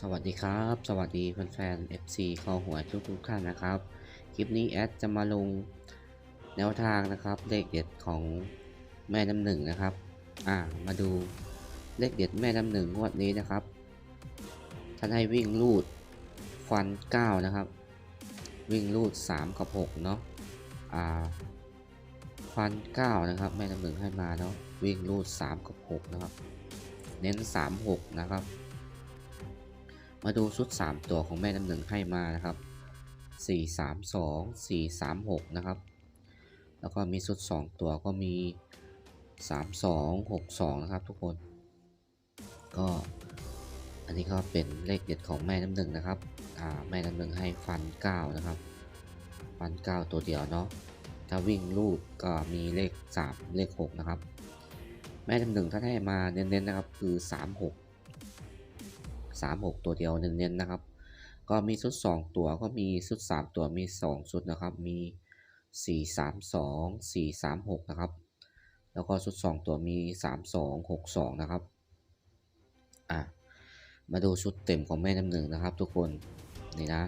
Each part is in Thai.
สวัสดีครับ สวัสดีแฟนๆ FC คอหัวทุกทุกๆท่านนะครับ คลิปนี้แอดจะมาลงแนวทางนะครับ เลขเด็ดของแม่น้ำหนึ่งนะครับ อ่า มาดูเลขเด็ดแม่น้ำหนึ่งงวดนี้นะครับ ท่านให้วิ่งลูดฟัน 9 นะครับ วิ่งลูด 3 กับ 6 เนาะ อ่า ฟัน 9 นะครับ แม่น้ำหนึ่งให้มาเนาะ วิ่งลูด 3 กับ 6 นะครับ เน้น 3 6 นะครับ มาดูชุด 3 ตัวของแม่น้ำหนึ่งให้มานะครับ 4 3 2 4 3 6 นะครับ แล้วก็มีชุด 2 ตัวก็มี 3 2 6 2 นะครับทุกคน ก็อันนี้ก็เป็นเลขเด็ดของแม่น้ำหนึ่งนะครับอ่าแม่น้ำหนึ่งให้ฟัน 9 นะครับ ฟัน 9 ตัวเดียวเนาะ ถ้าวิ่งลูดก็มีเลข 3 เลข 6 นะครับ แม่น้ำหนึ่งถ้าให้มาเน้นๆนะครับคือ 3 3 6 ตัวเดียวเน้นๆนะครับ ก็มีชุด 2 ตัวก็มีชุด 3 ตัวมี 2 ชุดนะครับ มี 4 3 2 4 3 6 นะครับ แล้วก็ชุด 2 ตัวมี 3 2 6 2 นะครับ อะ มาดูชุดเต็มของแม่น้ำหนึ่งนะครับ ทุกคน นี่นะ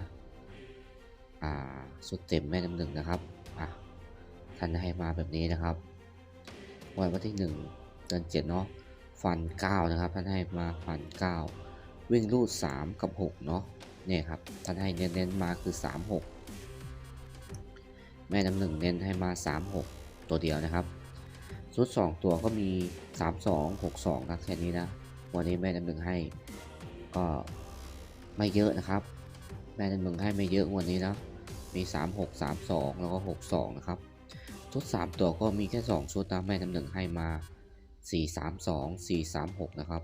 อ่า ชุดเต็มแม่น้ำหนึ่งนะครับ อะ ท่านให้มาแบบนี้นะครับวันวันที่ 1 เดือน7เนาะฟัน9นะครับท่านให้มาฟัน9 วิ่งรูด 3 กับ 6 เนาะเนี่ยครับท่านให้เน้นๆมาคือ 3 6 แม่น้ำหนึ่งเน้นให้มา 3 6 ตัวเดียวนะครับชุด2ตัวก็มี 3 2 6 2นะแค่นี้นะ วันนี้แม่น้ำหนึ่งให้ก็ไม่เยอะนะครับ แม่น้ำหนึ่งให้ไม่เยอะวันนี้นะ มี 3 6 3 2 แล้วก็ 6 2 นะครับชุด 3 ตัวก็มีแค่ 2 ชุดนะแม่น้ำหนึ่งให้มา 4 3 2 4 3 6 นะครับ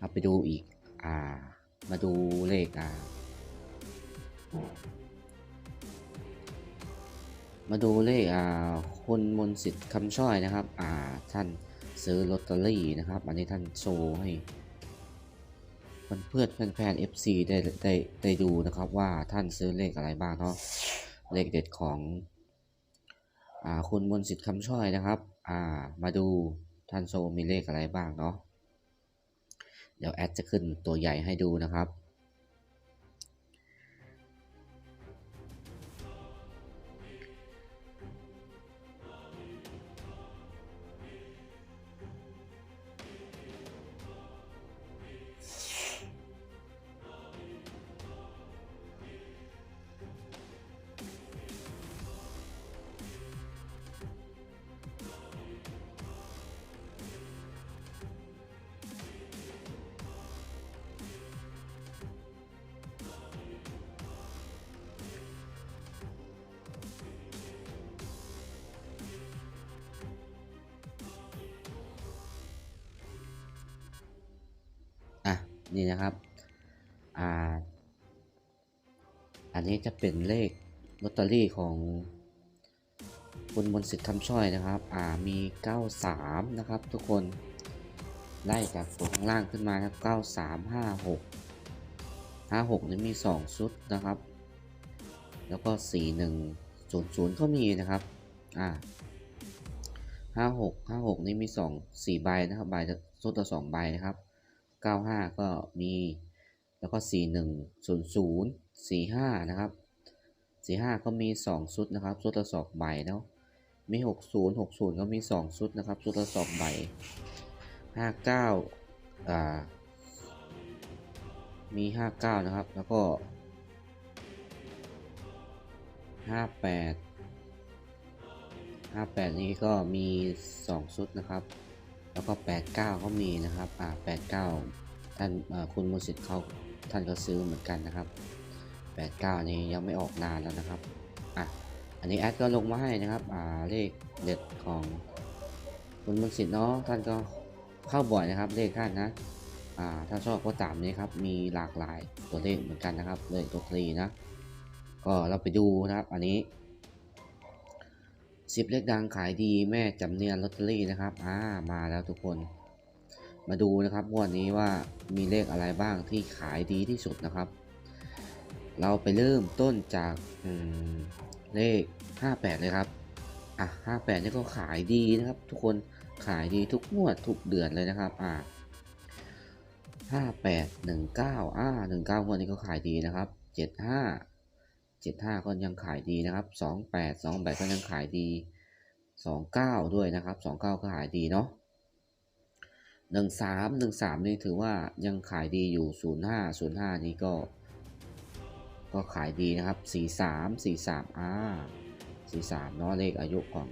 เราไปดูอีก อ่า มาดูเลขอ่า มาดูเลขอ่าคุณมนสิทธิ์คำช่อยนะครับ อ่า ท่านซื้อลอตเตอรี่นะครับ อันนี้ท่านโชว์ให้เพื่อนแฟนๆ FC ได้ได้ได้ดูนะครับว่าท่านซื้อเลขอะไรบ้างเนาะเลขเด็ดของอ่าคุณมนสิทธิ์คำช่อยนะครับ อ่า มาดูท่านโชว์มีเลขอะไรบ้างเนาะ เดี๋ยวแอดจะขึ้นตัวใหญ่ให้ดูนะครับ นี่นะครับ อ่า อันนี้จะเป็นเลขลอตเตอรี่ของคุณมนสิทธิ์คำช่อยนะครับ อ่า มี 93 นะครับ ทุกคน ไล่จากตัวข้างล่างขึ้นมาครับ 93 56 56นี่มี 2 ชุดนะครับ แล้วก็ 41 00 ก็มีนะครับ อ่า 56 56 นี่มี 2 4 ใบนะครับ ใบละชุดละ2ใบนะครับ 95 ก็มี แล้วก็ 41 00 45 นะครับ 45 ก็มี 2 ชุดนะครับ ชุดละ2ใบเนาะมี 60 60 ก็มี 2 ชุดนะครับ ชุดละ2ใบ 59 อ่า มี 59 นะครับ แล้วก็ 58 58 นี้ก็มี 2 ชุดนะครับ แล้วก็ 89 ก็มีนะครับอ่า89 ท่านคุณมนต์สิทธิ์เขาท่านก็ซื้อเหมือนกันนะครับ 89 นี้ยังไม่ออกนานแล้วนะครับอะอันนี้แอดก็ลงมาให้นะครับอ่าเลขเด็ดของคุณมนต์สิทธิ์เนาะท่านก็เข้าบ่อยนะครับเลขท่านนะอ่าถ้าชอบก็ตามนี้ครับมีหลากหลายตัวเลขเหมือนกันนะครับเลขตัวตรีนะก็เราไปดูนะครับอันนี้ สิบเลขดังขายดีแม่จำเนียนลอตเตอรี่นะครับอ่ามาแล้วทุกคน มาดูนะครับงวดนี้ว่ามีเลขอะไรบ้างที่ขายดีที่สุดนะครับ เราไปเริ่มต้นจากเลข 58 เลยครับอะ58 นี่ก็ขายดีนะครับ ทุกคนขายดีทุกงวดทุกเดือนเลยนะครับอ่าห้าแปดหนึ่งเก้าอ่าหนึ่งเก้าวดนี้ก็ขายดีนะครับเจ็ดห้าเจ็ดห้าก็ยังขายดีนะครับสองแปดสองแปดก็ยังขายดีสองเก้าด้วยนะครับสองเก้าก็ขายดีเนาะหนึ่งสามหนึ่งสามนี่ถือว่ายังขายดีอยู่ศูนย์ห้าศูนย์ห้านี่ก็ ก็ขายดีนะครับสี่สามสี่สามอ่าสี่สามเนาะเลขอายุของ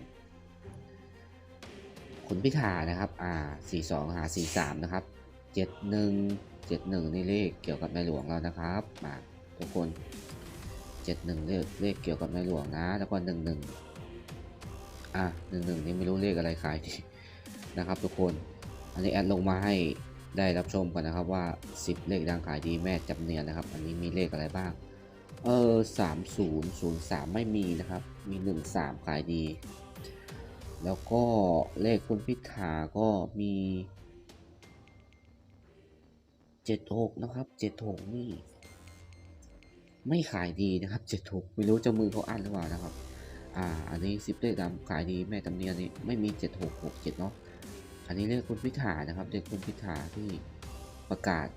คุณพิธานะครับอ่า42หา43 นะครับ 71 71 นี่งเลขเกี่ยวกับในหลวงเรานะครับมาทุกคน 71เลขเลขเกี่ยวกับในหลวงนะ แล้วก็11อะ11นี่ไม่รู้เลขอะไรขายดีนะครับทุกคน อันนี้แอดลงมาให้ได้รับชมกันนะครับว่า 10 เลขดังขายดีแม่จำเนียนนะครับ อันนี้มีเลขอะไรบ้าง เออ30 03ไม่มีนะครับ มี13ขายดี แล้วก็เลขคุณพิธาก็มี76นะครับ76นี่ ไม่ขายดีนะครับ76ไม่รู้เจะมือเขาอั้นหรือเปล่านะครับ อ่า อันนี้ซิปเลขดำขายดีแม่ตำเนียนนี่ไม่มี76 67เจ็ดเนาะ อันนี้เลขคุณพิธานะครับเลขคุณพิธาที่ประกาศ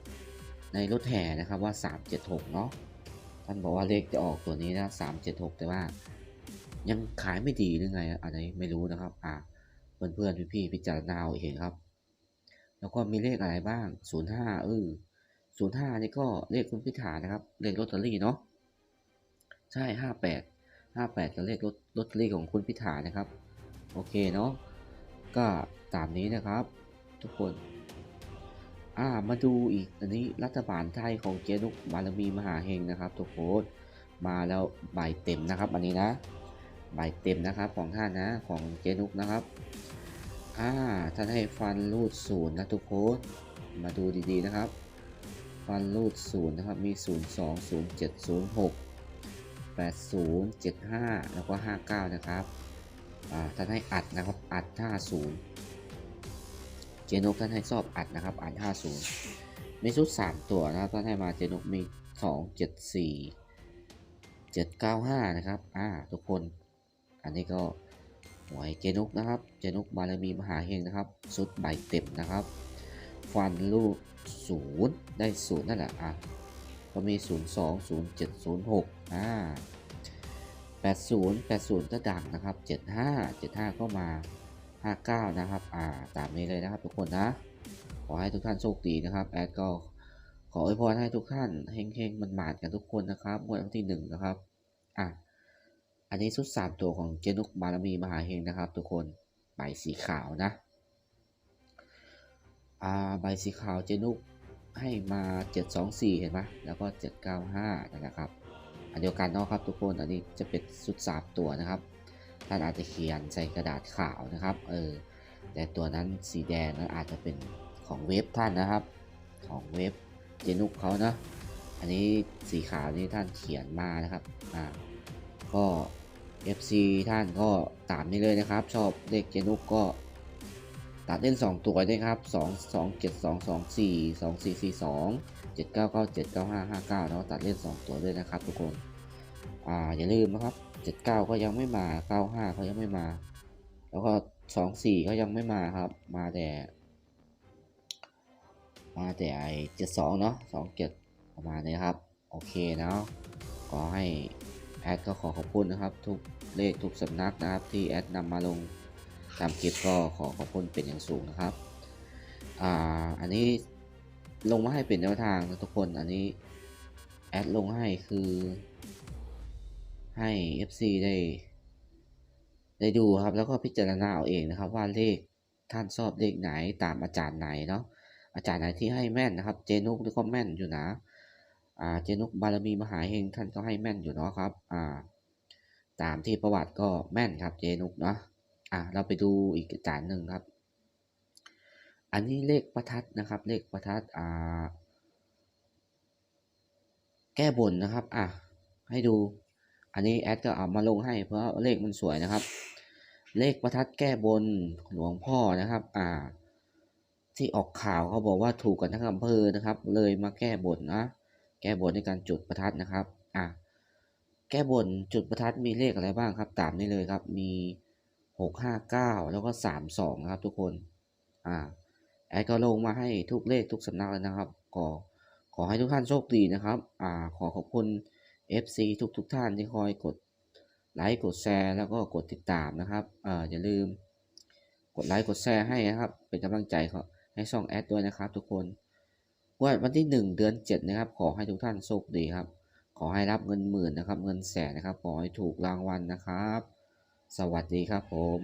ในรถแห่นะครับว่า376เจ็ดหกเนาะ ท่านบอกว่าเลขจะออกตัวนี้นะ376แต่ว่า ยังขายไม่ดีหรือไงอันนี้ไม่รู้นะครับ อ่าเพื่อนเพื่อนพี่พี่ๆพิจารณาเอาเองครับ แล้วก็มีเลขอะไรบ้าง05เออ 05นี่ก็เลขคุณพิธานะครับเลขลอตเตอรี่เนาะใช่58 58ก็เลขลอตลอตเตอรี่ของคุณพิธานะครับ โอเคเนาะก็ตามนี้นะครับ ทุกคนอ่ามาดูอีกอันนี้รัฐบาลไทยของเจนุกบารมีมหาเฮงนะครับทุกคนมาแล้วใบเต็มนะครับ อันนี้นะใบเต็มนะครับของท่านนะของเจนุกนะครับอ่าท่านให้ฟันรูดศูนย์นะทุกคนมาดูดีๆนะครับ ฟันรูดศูนย์นะครับ มี0 2 0 7 0 6 8 0 7 5แล้วก็59นะครับอ่าท่านให้อัดนะครับ อัด50เจนุกท่านให้ชอบอัดนะครับ อัด50มีชุด3ตัวนะครับท่านให้มาเจนุกมี2 7 4 795นะครับ อ่า ทุกคน อันนี้ก็หวยเจนุกนะครับ เจนุกบารมีมหาเฮงนะครับชุดใบเต็มนะครับ ฟันลูก ศูนย์ได้ศูนย์นั่นแหละอะก็มี 0 2 0 7 0 6อ่า80 80 ก็ดังนะครับ 75 75 ก็มา 59 นะครับอ่าตามนี้เลยนะครับทุกคนนะ ขอให้ทุกท่านโชคดีนะครับ แอดก็ขออวยพรให้ทุกท่านเฮงๆมันหมานๆกันทุกคนนะครับงวดวันที่หนึ่งนะครับอะอันนี้ชุดสามตัวของเจนุกบารมีมหาเฮงนะครับ ทุกคนใบสีขาวนะ อ่าใบสีขาวเจนุกให้มา 724 เห็นไหมแล้วก็ 795นะครับ อันเดียวกันเนาะครับทุกคนอันนี้จะเป็นชุดสามตัวนะครับ ท่านอาจจะเขียนใส่กระดาษขาวนะครับ เออ แต่ตัวนั้นสีแดงนั้นอาจจะเป็นของเว็บท่านนะครับ ของเว็บเจนุกเขานะ อันนี้สีขาวนี่ท่านเขียนมานะครับ อ่า ก็ FC ท่านก็ตามนี้เลยนะครับ ชอบเลขเจนุกก็ ตัดเล่น 2 ตัวด้วยครับ 2 2 7 2 2 4 2 4 4 2 7 9 9 7 9 5 5 9เนาะตัดเล่น 2 ตัวด้วยนะครับทุกคนอ่าอย่าลืมนะครับ 79 ก็ยังไม่มา 95 ก็ยังไม่มา แล้วก็ 24 ก็ยังไม่มาครับ มาแต่ มาแต่ไอ้72 เนาะ27 ประมาณนี้ครับ โอเคเนาะขอให้แอดก็ขอขอบคุณนะครับ ทุกเลขทุกสำนักนะครับที่แอดนำมาลง ตามคลิปก็ขอขอบคุณเป็นอย่างสูงนะครับอ่าอันนี้ลงมาให้เป็นแนวทางนะทุกคนอันนี้แอดลงให้คือให้ FC ได้ ได้ดูครับ แล้วก็พิจารณาเอาเองนะครับ ว่าเลขท่านชอบเลขไหนตามอาจารย์ไหนเนาะอาจารย์ไหนที่ให้แม่นนะครับ เจนุกนี่ก็แม่นอยู่นะอ่าเจนุกบารมีมหาเฮงท่านก็ให้แม่นอยู่เนาะครับอ่าตามที่ประวัติก็แม่นครับเจนุกเนาะ อ่าเราไปดูอีกจารย์หนึ่งครับ อันนี้เลขประทัดนะครับ เลขประทัดอ่าแก้บนนะครับ อะ ให้ดู อันนี้แอดก็เอามาลงให้เพราะเลขมันสวยนะครับ เลขประทัดแก้บนหลวงพ่อนะครับ อ่า ที่ออกข่าวเขาบอกว่าถูกกันทั้งอำเภอนะครับ เลยมาแก้บนนะ แก้บนในการจุดประทัดนะครับ อะ แก้บนจุดประทัดมีเลขอะไรบ้างครับ ตามนี้เลยครับ มี หกห้าเก้าแล้วก็สามสองนะครับ ทุกคน อ่า แอดก็ลงมาให้ทุกเลขทุกสำนักเลยนะครับ ขอ ขอให้ทุกท่านโชคดีนะครับ อ่า ขอขอบคุณ FC ทุกทุกท่านที่คอยกดไลค์กดแชร์แล้วก็กดติดตามนะครับ อ่า อย่าลืม กดไลค์กดแชร์ให้นะครับ เป็นกำลังใจเขาให้ช่องแอดด้วยนะครับ ทุกคนวันวันที่ 1 เดือน 7 นะครับ ขอให้ทุกท่านโชคดีครับ ขอให้รับเงินหมื่นนะครับ เงินแสนนะครับ ขอให้ถูกรางวัลนะครับ สวัสดีครับผม